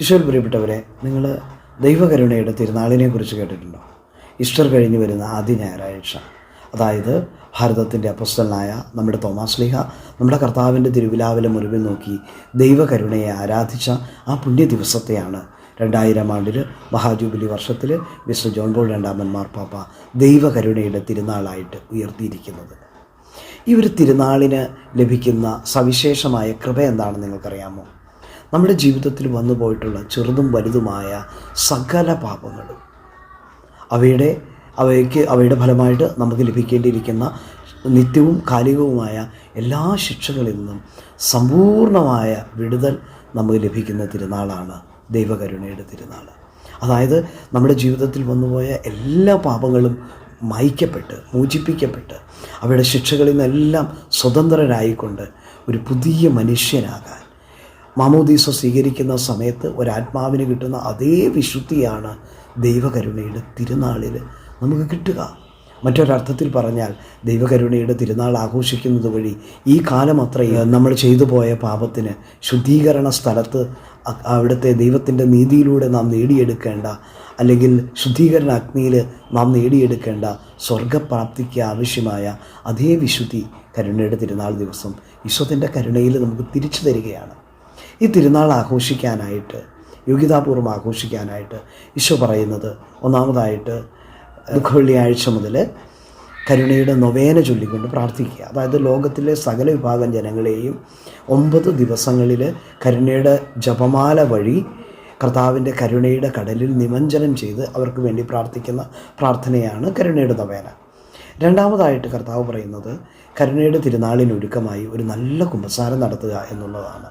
ഈശോയിൽ പ്രിയപ്പെട്ടവരെ നിങ്ങൾ ദൈവകരുണയുടെ തിരുനാളിനെക്കുറിച്ച് കേട്ടിട്ടുണ്ടോ? ഈസ്റ്റർ കഴിഞ്ഞ് വരുന്ന ആദ്യ ഞായറാഴ്ച. അതായത് ഭാരതത്തിന്റെ അപ്പസ്തലനായ നമ്മുടെ തോമാസ് ലീഹ നമ്മുടെ കർത്താവിന്റെ തിരുവിലാവിലെ മുറിവിൽ നോക്കി ദൈവകരുണയെ ആരാധിച്ച ആ പുണ്യ ദിവസത്തെയാണ് രണ്ടായിരം ആണ്ടിൽ മഹാജൂബിലി വർഷത്തിൽ മിസ്റ്റർ ജോൺ പോൾ രണ്ടാമൻ മാർപ്പാപ്പ ദൈവകരുണയുടെ തിരുനാളായിട്ട് ഉയർത്തിയിരിക്കുന്നത്. ഈ ഒരു തിരുനാളിന് ലഭിക്കുന്ന സവിശേഷമായ കൃപ എന്താണെന്ന് നിങ്ങൾക്കറിയാമോ? നമ്മുടെ ജീവിതത്തിൽ വന്നു പോയിട്ടുള്ള ചെറുതും വലുതുമായ സകല പാപങ്ങളും അവയുടെ അവയ്ക്ക് അവയുടെ ഫലമായിട്ട് നമുക്ക് ലഭിക്കേണ്ടിയിരിക്കുന്ന നിത്യവും കാലികവുമായ എല്ലാ ശിക്ഷകളിൽ നിന്നും സമ്പൂർണമായ വിടുതൽ നമുക്ക് ലഭിക്കുന്ന തിരുനാളാണ് ദൈവകരുണയുടെ തിരുനാൾ. അതായത് നമ്മുടെ ജീവിതത്തിൽ വന്നുപോയ എല്ലാ പാപങ്ങളും മായ്ക്കപ്പെട്ട് മോചിപ്പിക്കപ്പെട്ട് അവയുടെ ശിക്ഷകളിൽ നിന്നെല്ലാം സ്വതന്ത്രരായിക്കൊണ്ട് ഒരു പുതിയ മനുഷ്യനാകാൻ മാമോദീസ സ്വീകരിക്കുന്ന സമയത്ത് ഒരാത്മാവിന് കിട്ടുന്ന അതേ വിശുദ്ധിയാണ് ദൈവകരുണയുടെ തിരുനാളിൽ നമുക്ക് കിട്ടുക. മറ്റൊരർത്ഥത്തിൽ പറഞ്ഞാൽ ദൈവകരുണയുടെ തിരുനാൾ ആഘോഷിക്കുന്നത് വഴി ഈ കാലം അത്രയും നമ്മൾ ചെയ്തു പോയ പാപത്തിന് ശുദ്ധീകരണ സ്ഥലത്ത് അവിടുത്തെ ദൈവത്തിന്റെ നീതിയിലൂടെ നാം നേടിയെടുക്കേണ്ട അല്ലെങ്കിൽ ശുദ്ധീകരണ അഗ്നിയിൽ നാം നേടിയെടുക്കേണ്ട സ്വർഗപ്രാപ്തിക്ക് ആവശ്യമായ അതേ വിശുദ്ധി കരുണയുടെ തിരുനാൾ ദിവസം ഈശ്വത്തിന്റെ കരുണയിൽ നമുക്ക് തിരിച്ചു തരികയാണ്. ഈ തിരുനാൾ ആഘോഷിക്കാനായിട്ട് യോഗ്യതാപൂർവം ആഘോഷിക്കാനായിട്ട് ഈശോ പറയുന്നത് ഒന്നാമതായിട്ട് ദുഃഖവെള്ളിയാഴ്ച മുതൽ കരുണയുടെ നൊവേന ചൊല്ലിക്കൊണ്ട് പ്രാർത്ഥിക്കുക. അതായത് ലോകത്തിലെ സകല വിഭാഗം ജനങ്ങളെയും ഒമ്പത് ദിവസങ്ങളിൽ കരുണയുടെ ജപമാല വഴി കർത്താവിന്റെ കരുണയുടെ കടലിൽ നിമഞ്ജനം ചെയ്ത് അവർക്ക് വേണ്ടി പ്രാർത്ഥിക്കുന്ന പ്രാർത്ഥനയാണ് കരുണയുടെ നൊവേന. രണ്ടാമതായിട്ട് കർത്താവ് പറയുന്നത് കരുണയുടെ തിരുനാളിനൊരുക്കമായി ഒരു നല്ല കുമ്പസാരം നടത്തുക എന്നുള്ളതാണ്.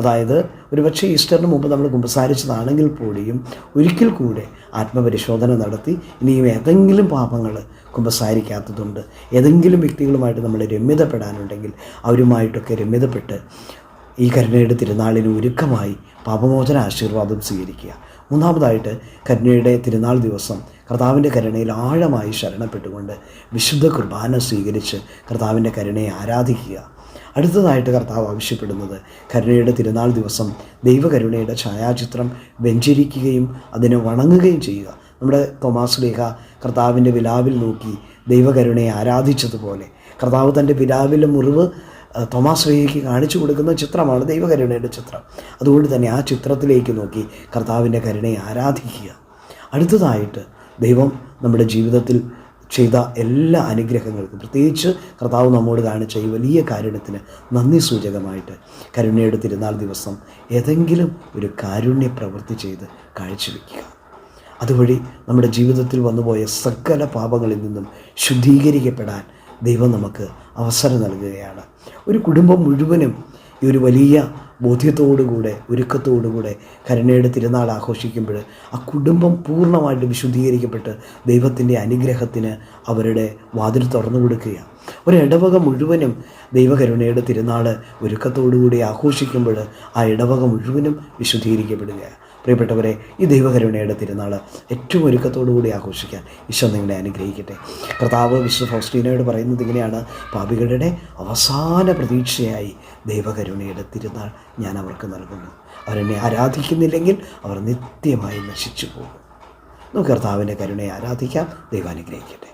അതായത് ഒരുപക്ഷെ ഈസ്റ്ററിന് മുമ്പ് നമ്മൾ കുമ്പസാരിച്ചതാണെങ്കിൽ കൂടിയും ഒരിക്കൽ കൂടെ ആത്മപരിശോധന നടത്തി ഇനിയും ഏതെങ്കിലും പാപങ്ങൾ കുമ്പസാരിക്കാത്തതുണ്ട്. ഏതെങ്കിലും വ്യക്തികളുമായിട്ട് നമ്മൾ രമ്യതപ്പെടാനുണ്ടെങ്കിൽ അവരുമായിട്ടൊക്കെ രമ്യതപ്പെട്ട് ഈ കരുണയുടെ തിരുനാളിന് ഒരുക്കമായി പാപമോചന ആശീർവാദം സ്വീകരിക്കുക. മൂന്നാമതായിട്ട് കരുണയുടെ തിരുനാൾ ദിവസം കർത്താവിന്റെ കരുണയിൽ ആഴമായി ശരണപ്പെട്ടുകൊണ്ട് വിശുദ്ധ കുർബാന സ്വീകരിച്ച് കർത്താവിന്റെ കരുണയെ ആരാധിക്കുക. അടുത്തതായിട്ട് കർത്താവ് ആവശ്യപ്പെടുന്നത് കരുണയുടെ തിരുനാൾ ദിവസം ദൈവകരുണയുടെ ഛായാചിത്രം വെഞ്ചരിക്കുകയും അതിനെ വണങ്ങുകയും ചെയ്യുക. നമ്മുടെ തോമാസ് ലേഖ കർത്താവിന്റെ വിലാവിൽ നോക്കി ദൈവകരുണയെ ആരാധിച്ചതുപോലെ. കർത്താവ് തന്റെ വിലാവിലെ മുറിവ് തോമാസ് ലേഖയ്ക്ക് കാണിച്ചു കൊടുക്കുന്ന ചിത്രമാണ് ദൈവകരുണയുടെ ചിത്രം. അതുകൊണ്ട് തന്നെ ആ ചിത്രത്തിലേക്ക് നോക്കി കർത്താവിന്റെ കരുണയെ ആരാധിക്കുക. അടുത്തതായിട്ട് ദൈവം നമ്മുടെ ജീവിതത്തിൽ ചെയ്ത എല്ലാ അനുഗ്രഹങ്ങൾക്കും. പ്രത്യേകിച്ച് കർത്താവ് നമ്മോട് കാണിച്ച ഈ വലിയ കാരുണ്യത്തിന് നന്ദി സൂചകമായിട്ട് കരുണയുടെ തിരുനാൾ ദിവസം ഏതെങ്കിലും ഒരു കാരുണ്യ പ്രവൃത്തി ചെയ്ത് കാഴ്ചവെക്കുക. അതുവഴി നമ്മുടെ ജീവിതത്തിൽ വന്നുപോയ സകല പാപങ്ങളിൽ നിന്നും ശുദ്ധീകരിക്കപ്പെടാൻ ദൈവം നമുക്ക് അവസരം നൽകുകയാണ്. ഒരു കുടുംബം മുഴുവനും ഈ ഒരു വലിയ ബോധ്യത്തോടുകൂടെ ഒരുക്കത്തോടുകൂടെ കരുണയുടെ തിരുനാൾ ആഘോഷിക്കുമ്പോൾ ആ കുടുംബം പൂർണമായിട്ട് വിശുദ്ധീകരിക്കപ്പെട്ട് ദൈവത്തിന്റെ അനുഗ്രഹത്തിന് അവരുടെ വാതിൽ തുറന്നു കൊടുക്കുകയാണ്. ഒരിടവക മുഴുവനും ദൈവകരുണയുടെ തിരുനാൾ ഒരുക്കത്തോടുകൂടി ആഘോഷിക്കുമ്പോൾ ആ ഇടവക മുഴുവനും വിശുദ്ധീകരിക്കപ്പെടുകയാണ്. പ്രിയപ്പെട്ടവരെ ഈ ദൈവകരുണയുടെ തിരുനാൾ ഏറ്റവും ഒരുക്കത്തോടുകൂടി ആഘോഷിക്കാൻ ഈശോ നിങ്ങളെ അനുഗ്രഹിക്കട്ടെ. കർത്താവ് വിശ്വ ഫൗസ്റ്റീനയോട് പറയുന്നത് ഇങ്ങനെയാണ് പാപികളുടെ അവസാന പ്രതീക്ഷയായി ദൈവകരുണയുടെ തിരുനാൾ ഞാൻ അവർക്ക് നൽകുന്നു. അവരെന്നെ ആരാധിക്കുന്നില്ലെങ്കിൽ അവർ നിത്യമായി നശിച്ചു പോകും നമുക്ക് കർത്താവിന്റെ കരുണയെ ആരാധിക്കാം ദൈവം അനുഗ്രഹിക്കട്ടെ.